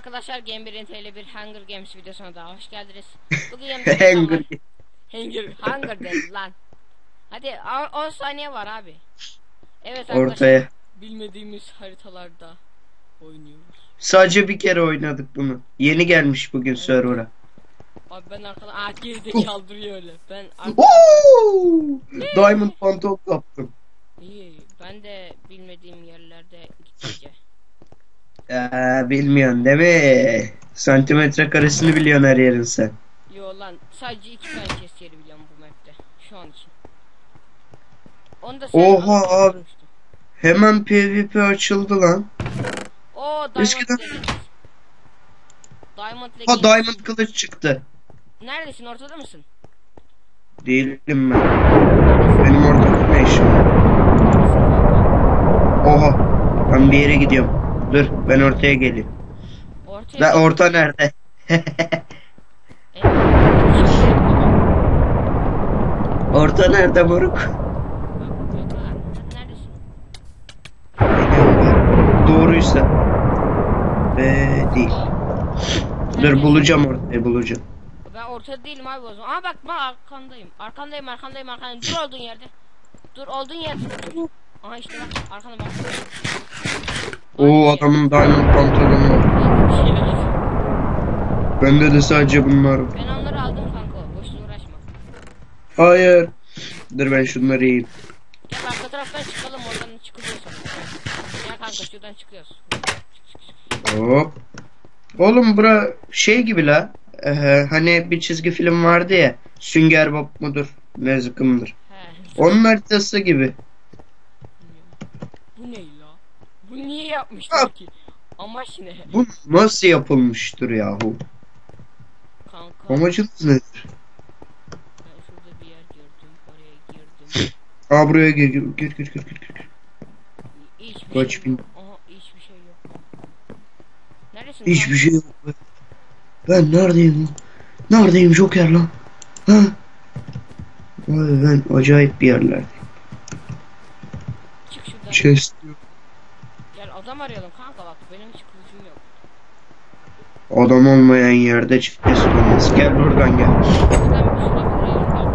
arkadaşlar Game 1'in TL bir Hunger Games videosuna daha hoş geldiniz. Bugün yanımda Hunger. Hunger, Hunger dedi lan. Hadi a- 10 saniye var abi. Evet arkadaşlar Ortaya. bilmediğimiz haritalarda oynuyoruz. Sadece bir kere oynadık bunu. Yeni gelmiş bugün server'a. Abi ben arkadan aa gerizekalı duruyor öyle. Ben arkadan! Diamond pantol kaptım. iyi. Ben de bilmediğim yerlerde gitmeyeceğim. Ee, bilmiyorsun değil mi? Santimetre karesini biliyorsun her yerin sen. Yo lan sadece iki tane chest yeri biliyorum bu map'te. Şu an için. Onu da sen Oha abi. Hemen PvP açıldı lan. Oo Diamond Eskiden-. Diamond Ha. Diamond kılıç çıktı. Neredesin ortada mısın? Değilim ben. Benim orada ne işim var? Oha. Ben bir yere gidiyorum. Dur ben ortaya geleyim. Ortaya. La orta nerede? Şey, orta nerede moruk? Doğruysa. Ve değil. Dur bulacağım ortayı bulacağım. Ben ortada değilim abi o zaman. Aa bak bak arkandayım. Arkandayım arkandayım arkandayım. Dur olduğun yerde. Dur olduğun yerde. Aha işte bak arkana bak. Oo adamın diamond pantolonu var. Bende de sadece bunlar var. Ben onları aldım kanka. Boşuna uğraşma. Hayır. Dur ben şunları yiyeyim. Gel arka taraftan çıkalım oradan çıkılıyor sonra. Gel kanka şuradan çıkıyoruz. Hop. Oğlum bura şey gibi la. Ee, hani bir çizgi film vardı ya. Sünger Bob mudur? Ne zıkkımdır. He. Onun haritası gibi. Bu ne la? Bu niye yapmışlar ki? Amaç ne? Bu nasıl yapılmıştır yahu? Kanka Amacınız nedir? ben şurada bir yer gördüm. Oraya girdim. Aa buraya gir gir gir gir gir gir. Hiçbir Kaç şey bin? yok. Aha hiçbir şey yok. Neredesin? Hiçbir şey yok. be. Ben neredeyim lan? Neredeyim Joker lan? Ha? Vay ben acayip bir yerlerdeyim. Çık şuradan. Chest adam arayalım kanka bak benim hiç kılıcım yok. Adam olmayan yerde chest olmaz. Gel buradan gel. Vurayım bak.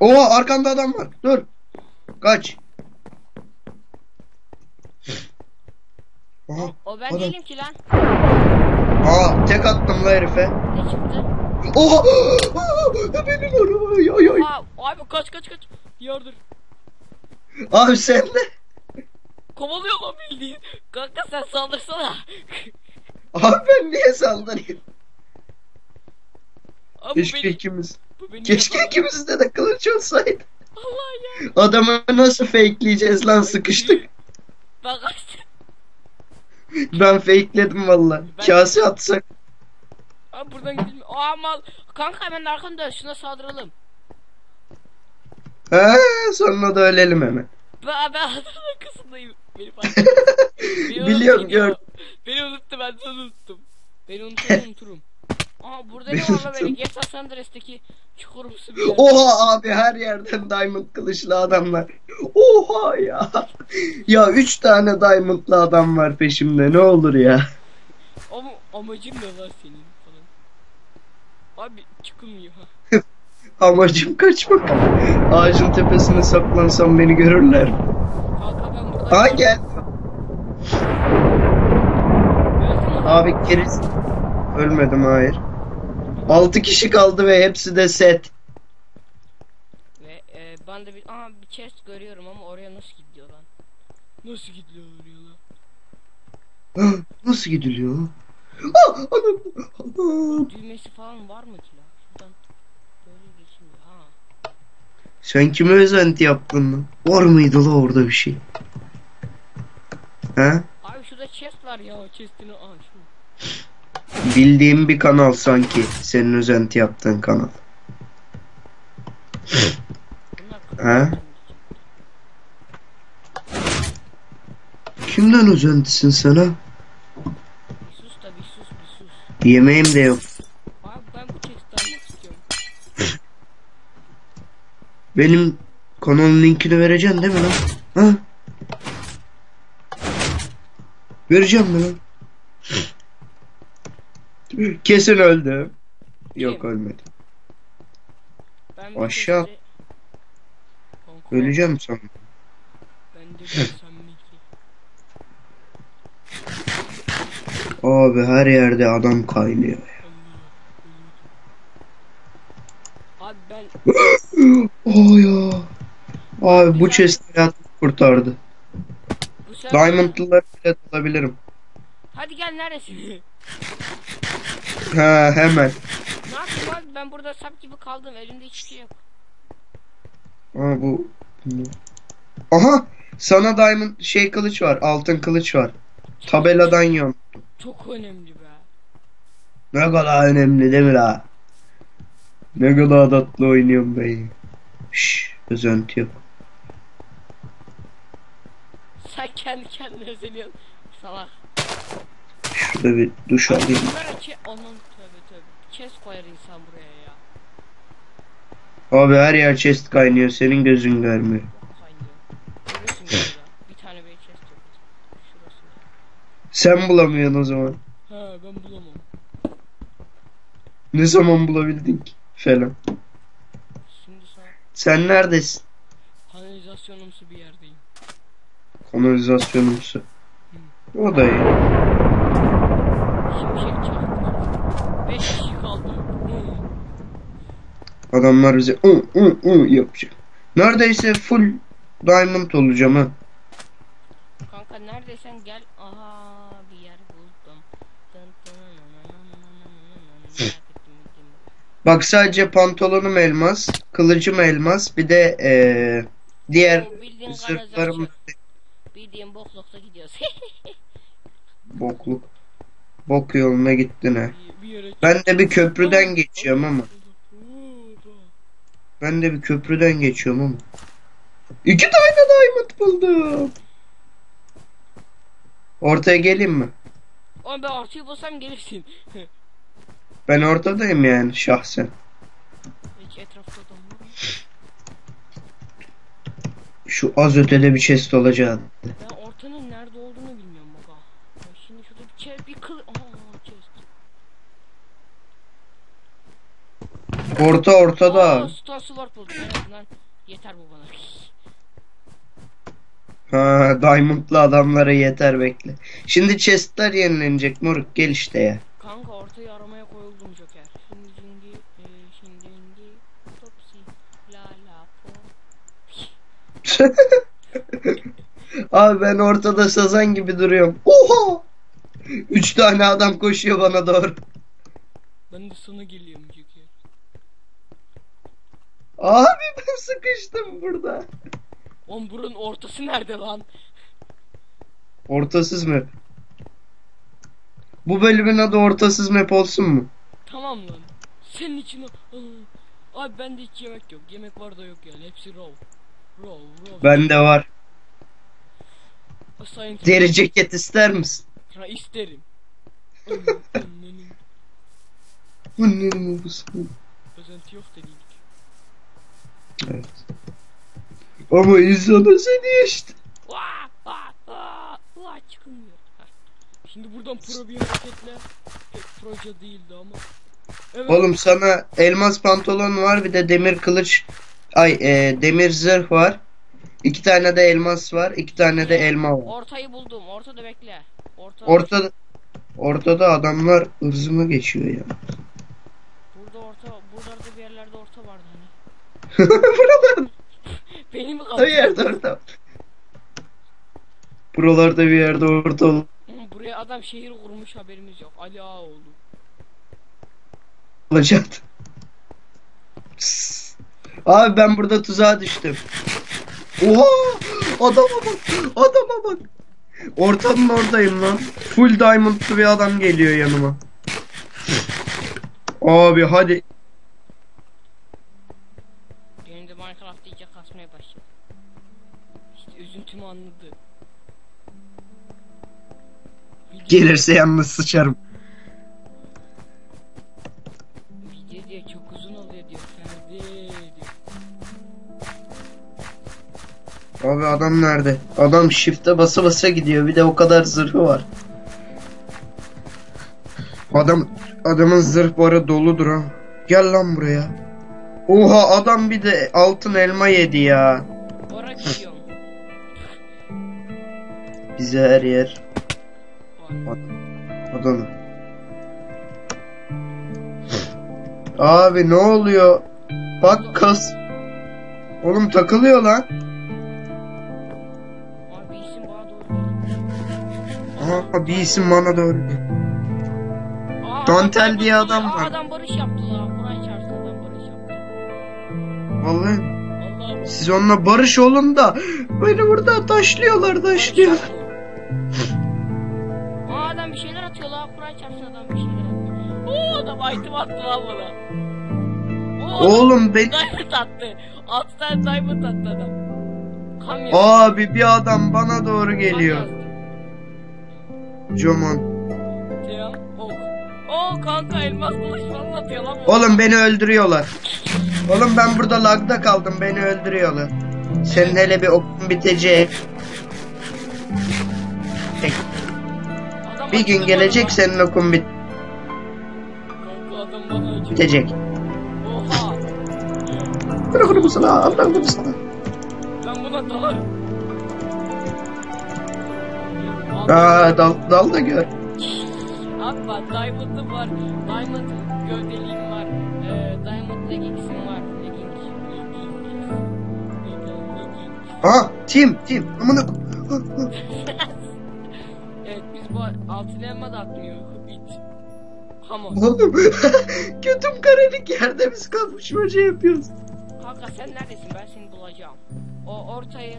Oha arkanda adam var. Dur. Kaç. Aha. O ben Adam. değilim ki lan. Aa tek attım la herife. Ne çıktı? Oha. Benim araba. Ay ay. Aa, abi kaç kaç kaç. Yardır. Abi sen de. Kovalıyor lan bildiğin. Kanka sen saldırsana. Abi ben niye saldırayım? Abi bu Keşke beni, ikimiz. bu beni Keşke yakala- ikimizde de kılıç olsaydı. Allah ya. Adamı nasıl fakeleyeceğiz lan sıkıştık. Ben kaçtım. Ben fakeledim valla. Ben- Kase atsak. Abi buradan gidelim. Aa mal. Kanka hemen arkamda şuna saldıralım. Ha, sonra da ölelim hemen. Ben, ben adamın arkasındayım. Beni fark. Beni Biliyorum, unuttu ya. gördüm. Beni unuttu ben onu unuttum. Beni unuturum unuturum. Aa burada ne Beni var lan böyle GTA San Andreas'taki çukurumsu bir yer. Oha abi her yerden diamond kılıçlı adamlar. Oha ya. Ya üç tane diamondlı adam var peşimde ne olur ya. Ama amacın ne lan senin falan. Abi çıkılmıyor ha. Amacım kaçmak. Ağacın tepesine saklansam beni görürler. Kanka ben burada. Aa gel. Abi geriz. Ölmedim hayır. Altı kişi kaldı ve hepsi de set. Ve e, ben de bir, aa, bir chest görüyorum ama oraya nasıl gidiyor lan? Nasıl gidiyor oraya lan? Nasıl gidiliyor? Ah, anam. Anam. Düğmesi falan var mı ki lan? Şuradan böyle geçeyim ya. Ha. Sen kime özenti yaptın lan? Var mıydı la orada bir şey? Ha? Abi şurada chest var ya chestini aa şu. Bildiğim bir kanal sanki. Senin özenti yaptığın kanal. Ha? Kimden özentisin sen ha? Bir sus da bir sus bir sus. Yemeğim de yok. Abi ben bu chest'i almak istiyorum. Benim kanalın linkini vereceksin değil mi lan? Ha? Vereceğim mi lan? Kesin öldü. Yok ölmedi. Ben Aşağı. Kanka, Öleceğim sandım. Ben de bilsem mi ki? Abi her yerde adam kaynıyor. Abi ben Oh ya. Abi bu chest hayatımı kurtardı. bu sefer... Diamond'lıları bile tutabilirim. Hadi gel neredesin? Ha hemen. ne yapayım abi ben burada sap gibi kaldım elimde hiçbir şey yok. Aa bu. bu- Aha sana diamond şey kılıç var. Altın kılıç var. Tabeladan yon. Çok önemli be. Ne kadar önemli değil mi la? Ne kadar tatlı oynuyorum ben. Şşş özenti yok. Sen kendi kendine özeniyorsun. Salak. Şurada bir duş alayım. bunlara ke... Onun tövbe tövbe. Kes koyar insan buraya ya. Abi her yer chest kaynıyor. Senin gözün görmüyor. Bak kaynıyor. Görüyorsun burada. Bir tane bir chest yok. Şurası. Sen bulamıyorsun o zaman. Ha ben bulamam. Ne zaman bulabildin ki? Falan. Şimdi sana Sen neredesin? kanalizasyonumsu bir yerdeyim. Kanalizasyonumsu. O da iyi. Şimşek çaktı. 5 kişi kaldı. Hı. Adamlar bize ı ı ı yapacak. Neredeyse full diamond olacağım ha. Kanka neredeysen gel. Aha Bak sadece pantolonum elmas, kılıcım elmas, bir de eee diğer bildiğin zırhlarım. Bildiğin boklukta gidiyoruz. bokluk. Bok yoluna bir, bir yere Ben de bir köprüden geçiyorum ama. Ben de bir köprüden geçiyorum ama. İki tane diamond buldum. Ortaya geleyim mi? Oğlum ben artıyı bulsam gelirsin. Ben ortadayım yani şahsen. Hiç etrafta yok. Şu az ötede bir chest olacak. Ben ortanın nerede olduğunu bilmiyorum ha. Ya Şimdi şurada bir çel bir kıl... Aa chest. Orta ortada. Aa Star Sword buldum en azından. Yeter bu bana. Ha, diamondlı adamlara yeter bekle. Şimdi chestler yenilenecek moruk gel işte ya. Kanka ortaya aramaya koyuldum Joker. Şimdi şimdi e, şimdi şimdi topsi la la po. Abi ben ortada sazan gibi duruyorum. Oha! Üç tane adam koşuyor bana doğru. Ben de sana geliyorum Joker. Abi ben sıkıştım burada. Oğlum buranın ortası nerede lan? Ortasız map. Bu bölümün adı ortasız map olsun mu? Tamam lan. Senin için. Abi bende hiç yemek yok. Yemek var da yok yani. Hepsi raw. Raw, raw. Bende var. Deri ceket ister misin? Ha isterim. Annenin- babasının. özenti yok dedik. Evet. Ama insana seni işte. Vaa vaa vaa çıkılmıyor. Ha. Şimdi buradan pro bir hareketle pek proje değildi ama. Evet. Oğlum sana elmas pantolon var bir de demir kılıç ay e, demir zırh var. İki tane de elmas var, iki tane de elma var. Ortayı buldum. Ortada bekle. Orta. Ortada ortada adamlar ırzıma geçiyor ya. Burada orta. Buralarda bir yerlerde orta vardı hani. Buralarda Benim mi kaldı? bir yerde orta. Buralarda bir yerde orta Buraya adam şehir kurmuş haberimiz yok. Ali olacaktı. Psst. Abi ben burada tuzağa düştüm. Oha! Adama bak! Adama bak! Ortanın oradayım lan. Full diamondlı bir adam geliyor yanıma. Abi hadi. Benim de Minecraft iyice kasmaya başladı. İşte üzüntümü anladı. Gelirse yalnız sıçarım. video diyor çok uzun oluyor diyor. Ferdi diyor. Abi adam nerede? Adam shift'e basa basa gidiyor. Bir de o kadar zırhı var. Adam adamın zırh barı doludur ha. Gel lan buraya. Oha adam bir de altın elma yedi ya. Bize her yer. Adana. Abi ne oluyor? Bak kas. Oğlum takılıyor lan. Abi isim bana doğru geliyor. Aha bir isim bana doğru. Aa, Dantel adam diye adam var. Adam barış yaptı la. Kur'an çarptı adam barış yaptı. Vallahi Allah'ım. siz onunla barış olun da beni burada taşlıyorlar taşlıyor. İtem attı lan bana. Oğlum ben Diamond attı. 6 tane diamond attı adam. Kamyon. abi bir adam bana doğru geliyor. Ok. Oo kanka elmas kılıç falan atıyor lan bu. Oğlum beni öldürüyorlar. Oğlum ben burada lagda kaldım beni öldürüyorlar. Senin hele bir okun bitecek. Adam Bir gün gelecek bana. senin okun bit- bitecek. Oha. Bırakın bu sana, bırakın bu sana. Ben buna dalarım. Aa, dal, dal da gör. Abi bak Diamond'ım var. Diamond gövdeliğim var. Ee, Diamond leggings'im var. Ha, tim, tim. Amına. Evet biz bu altın elma da atmıyor. Hamon. Oğlum, götüm karelik yerde biz kapışmaca yapıyoruz. Kanka sen neredesin? Ben seni bulacağım. O ortayı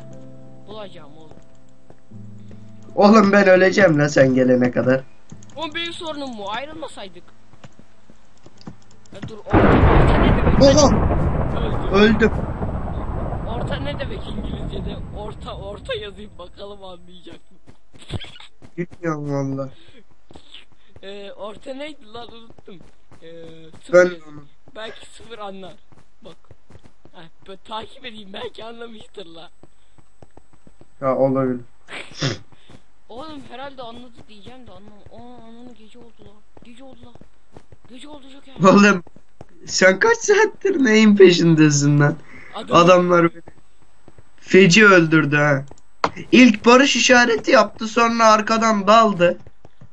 bulacağım oğlum. Oğlum ben öleceğim la sen gelene kadar. O benim sorunum mu? Ayrılmasaydık. Ya dur orta, orta ne demek? Oha, Öldüm. öldüm. Orta ne demek İngilizce'de? Orta orta yazayım bakalım anlayacak mı? Bilmiyorum valla. Ee, orta neydi lan unuttum. Ee, sıfır Ben yazayım. Belki sıfır anlar. Bak. Heh, ben takip edeyim belki anlamıştır la. ya olabilir. Oğlum herhalde anladı diyeceğim de anlam. Aa ananı gece oldu la. Gece oldu la. Gece oldu Joker. Oğlum sen kaç saattir neyin peşindesin lan? Adam, Adamlar beni feci öldürdü ha. İlk barış işareti yaptı sonra arkadan daldı.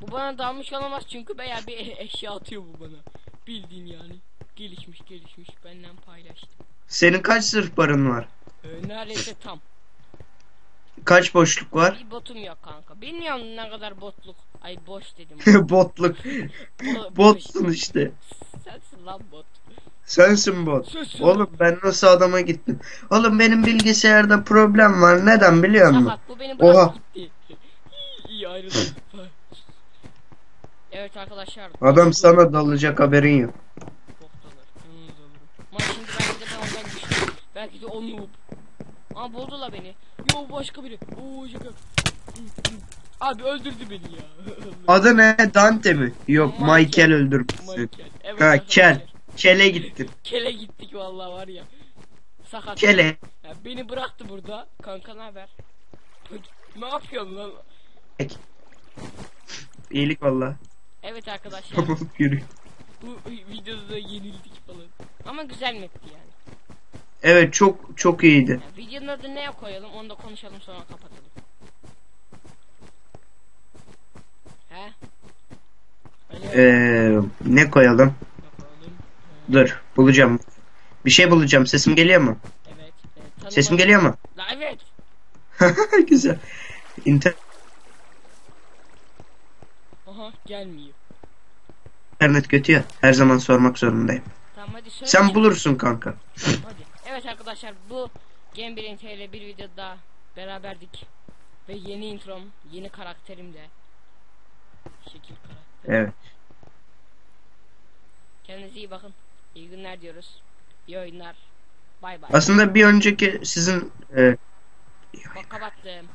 Bu bana dalmış olamaz çünkü bayağı bir e- eşya atıyor bu bana. Bildiğin yani. Gelişmiş gelişmiş benden paylaştı. Senin kaç sırf barın var? Ee, neredeyse tam. Kaç boşluk var? Bir botum yok kanka. Bilmiyorum ne kadar botluk. Ay boş dedim. Botluk. Bo-. Botsun işte. Sensin lan bot. Sensin bot. Sensin. Oğlum ben nasıl adama gittim? Oğlum benim bilgisayarda problem var. Neden biliyor musun? Sakat bu beni Oha. gitti. İyi ayrıldık. Evet arkadaşlar. Adam sana dalacak haberin yok. Yanınız olurum. Ama şimdi belki de ben ondan güçlüyüm. Belki de o noob. Aa buldular beni. Yo başka biri. Oo şaka. Abi öldürdü beni ya. Adı ne? Dante mi? Yok Michael. Michael öldürmüşsün. Evet Ha kel. Kele gittin. Kele gittik vallahi var ya. Sakat. Kele. Ya beni bıraktı burada. Kanka ne haber? ne yapıyorsun lan? İyilik valla. Evet arkadaşlar. Tamam yürü. bu videoda da yenildik falan. Ama güzel map'ti yani. Evet çok çok iyiydi. Ya, videonun adı ne koyalım onu da konuşalım sonra kapatalım. He? Ee, ne koyalım? Dur bulacağım. Bir şey bulacağım. Sesim geliyor mu? Evet. E, tanıma- Sesim geliyor mu? La, evet. Güzel. İnter- Aha gelmiyor. İnternet kötü ya. Her zaman sormak zorundayım. Tamam hadi söyle. Sen bulursun kanka. Hadi. Evet arkadaşlar bu Game 1 TL bir videoda beraberdik. Ve yeni introm, yeni karakterim de. Şekil karakter. Evet. Kendinize iyi bakın. İyi günler diyoruz. İyi oyunlar. Bay bay. Aslında bir önceki sizin e, Bak kapattım.